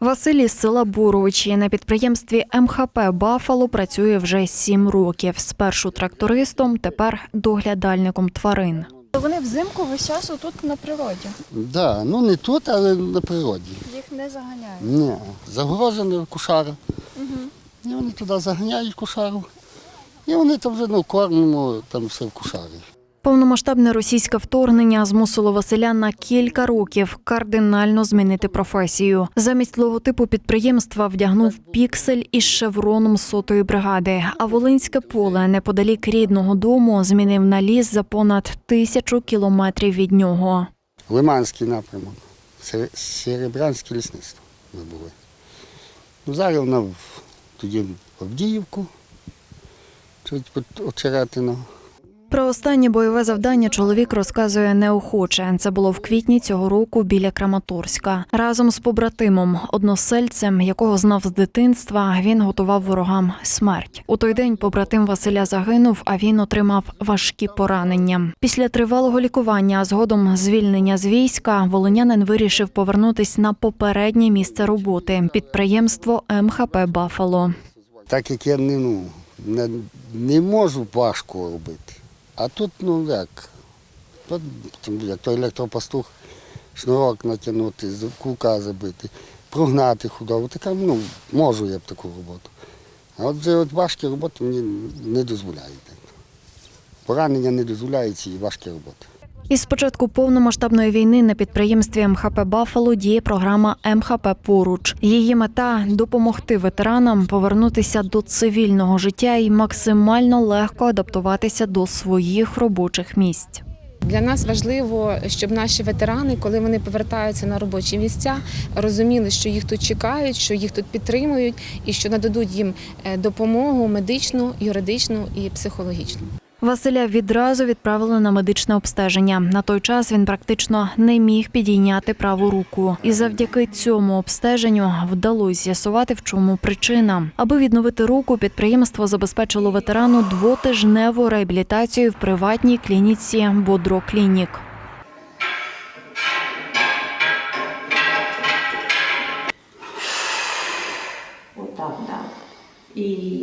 Василь із села Буровичі на підприємстві МХП Бафало працює вже сім років. Спершу трактористом, тепер доглядальником тварин. Вони взимку весь час тут на природі. Да, ну не тут, але на природі. Їх не заганяють. Ні, загорожена кушара. І вони туди заганяють кушару. І вони там вже ну, кормимо там все в кушарі. Повномасштабне російське вторгнення змусило Василя на кілька років кардинально змінити професію. Замість логотипу підприємства вдягнув піксель із шевроном сотої бригади. А Волинське поле неподалік рідного дому змінив на ліс за понад тисячу кілометрів від нього. Лиманський напрямок, Серебрянське лісництво ми були. Ну, зараз вона тоді в Авдіївку, чуть під Очеретино. Про останнє бойове завдання чоловік розказує неохоче. Це було в квітні цього року біля Краматорська. Разом з побратимом, односельцем, якого знав з дитинства, він готував ворогам смерть. У той день побратим Василя загинув, а він отримав важкі поранення. Після тривалого лікування, а згодом звільнення з війська, волинянин вирішив повернутись на попереднє місце роботи підприємство МХП Бафало. Так як я не, ну, не, не можу важко робити. А тут, ну як, як той електропастух, шнурок натягнути, з- кулка забити, прогнати худобу. Така, ну, можу я б таку роботу. А от от важкі роботи мені не дозволяють. Поранення не дозволяють цієї важкі роботи. Із початку повномасштабної війни на підприємстві МХП Бафало діє програма МХП Поруч. Її мета допомогти ветеранам повернутися до цивільного життя і максимально легко адаптуватися до своїх робочих місць. Для нас важливо, щоб наші ветерани, коли вони повертаються на робочі місця, розуміли, що їх тут чекають, що їх тут підтримують і що нададуть їм е, допомогу медичну, юридичну і психологічну. Василя відразу відправили на медичне обстеження. На той час він практично не міг підійняти праву руку, і завдяки цьому обстеженню вдалося з'ясувати, в чому причина. Аби відновити руку, підприємство забезпечило ветерану двотижневу реабілітацію в приватній клініці Бодро Клінік. Отак, да. І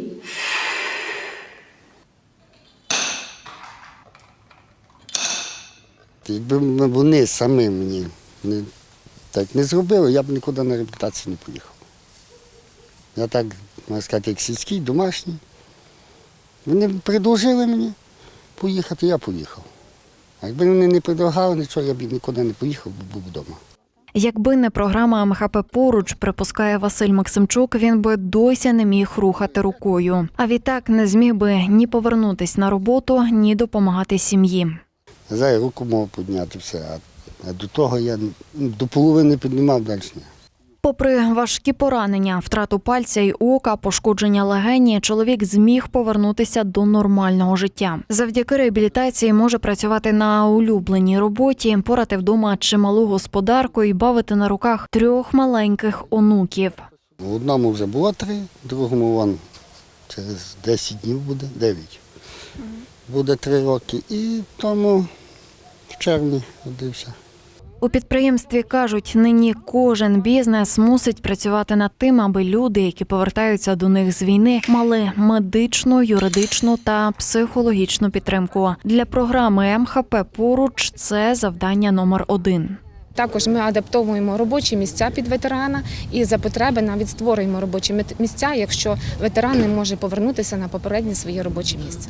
Якби вони самі мені не, так не зробили, я б нікуди на реабілітацію не поїхав. Я так, можна сказати, як сільський, домашній. Вони предложили мені поїхати, я поїхав. А якби вони не предлагали нічого, я б нікуди не поїхав, бо був вдома. Якби не програма МХП поруч, припускає Василь Максимчук, він би досі не міг рухати рукою. А відтак не зміг би ні повернутись на роботу, ні допомагати сім'ї. Зараз руку мав підняти все, а, до того я до половини піднімав далі. ні. Попри важкі поранення, втрату пальця й ока, пошкодження легені, чоловік зміг повернутися до нормального життя. Завдяки реабілітації може працювати на улюбленій роботі, порати вдома чималу господарку і бавити на руках трьох маленьких онуків. В одному вже було три, в другому вон через 10 днів буде, 9. Буде три роки. І тому в червні родився. У підприємстві кажуть, нині кожен бізнес мусить працювати над тим, аби люди, які повертаються до них з війни, мали медичну, юридичну та психологічну підтримку. Для програми МХП поруч це завдання номер один. Також ми адаптовуємо робочі місця під ветерана і за потреби навіть створюємо робочі мет- місця, якщо ветеран не може повернутися на попереднє своє робоче місце.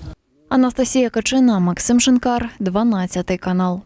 Анастасія Качина, Максим Шинкар, 12 канал.